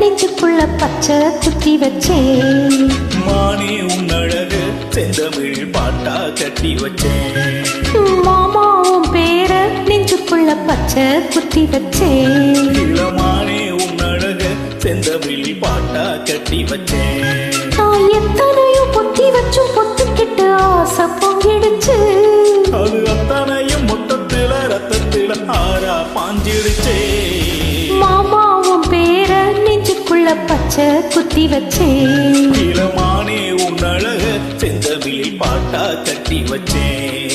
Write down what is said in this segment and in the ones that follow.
நெஞ்சுக்குள்ள பச்சை குத்தி வச்சேன். மானே உன் அழகு செந்தமிழ் பாட்டா கட்டி வச்சேன். மாமாவும் பேர நெஞ்சுக்குள்ள பச்சை குத்தி வச்சேன். இளமானே உன் அழகு செந்தமிழ் பாட்டா கட்டி வச்சேன். நான் எத்தனையோ பொத்தி வச்சும் பொத்துக்கிட்டு ஆசை பொங்கிடுச்சு அது அத்தனையும் மொத்தத்தில ரத்தத்தில ஆறா பாஞ்சிடுச்சே. பச்சை குத்தி வச்சேன். நிறமானே உன் அழக செந்தமிழ் பாட்டா கட்டி வச்சேன்.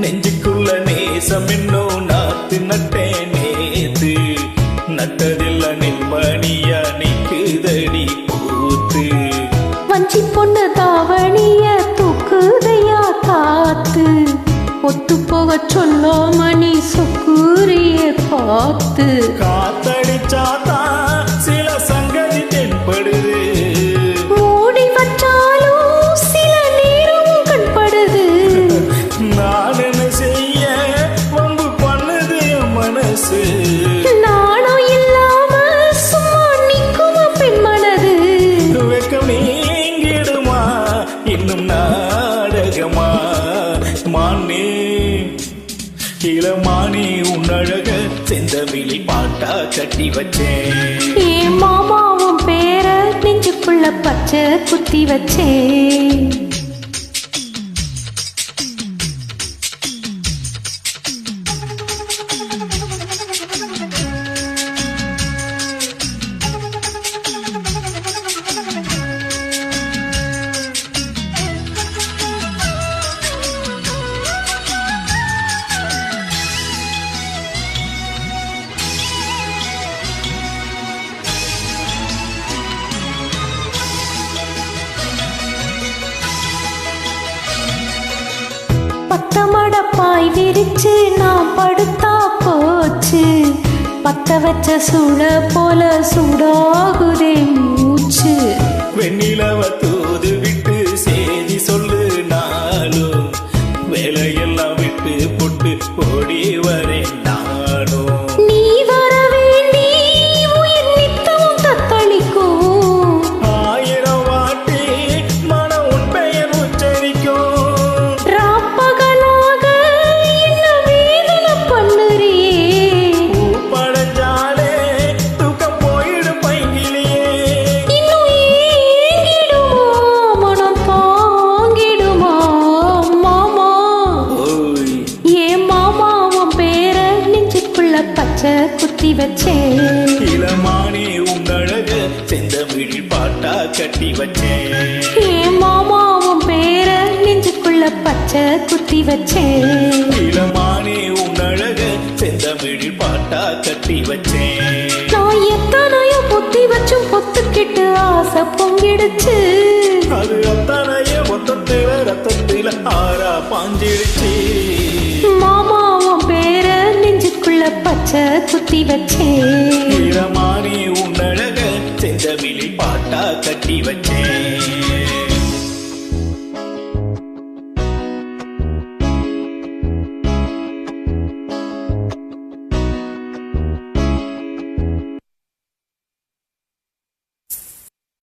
நெஞ்சுக்குள்ள நேசம் இன்னும் நாத்து நட்டேன் நேத்து. நட்டதில்ல நெல்மணியா நிக்குதடி பூத்து வஞ்சி பொண்ணு தாவணிய தூக்குதையா காத்து. ஒத்து போக சொல்லாம நீ சொக்குரிய பார்த்து காத்தடிச்சாதான் மனசு. நாணம் இல்லாம சும்மா நிக்குமா பெண் மனது? வெக்கம் நீங்கிடுமா இன்னும் நாடகமா? மானே இளமானே உன் அழக செந்தமிழி பாட்டா கட்டி வச்சேன். என் மாமாவும் பேர நெஞ்சுக்குள்ள பச்சை குத்தி வச்சேன். பத்த மடப்பாய் விரிச்சு நான் படுத்தா போச்சு. பத்த வச்ச சுட போல சுடாகுதே மூச்சு. வெண்ணிலவ தூது விட்டு செய்தி சொல்லு நானும் வேலையெல்லாம் விட்டு போட்டு ஓடி வரேன் நானும் பச்சை குத்தி வச்சேன். இளமானே உன் அழக செந்தமிழ் பாட்டா கட்டி வச்சேன். ஏ மாமாவும் பேர நெஞ்சுக்குள்ள பச்சை குத்தி வச்சேன். இளமானே உன் அழக செந்தமிழ் பாட்டா கட்டி வச்சேன். நான் எத்தனையோ பொத்தி வச்சும் பொத்துக்கிட்டு ஆசை பொங்கிடுச்சு. அது அத்தனைய மொத்தத்தில ரத்தத்தில ஆறா பாஞ்சிடுச்சு. குத்தி வச்சே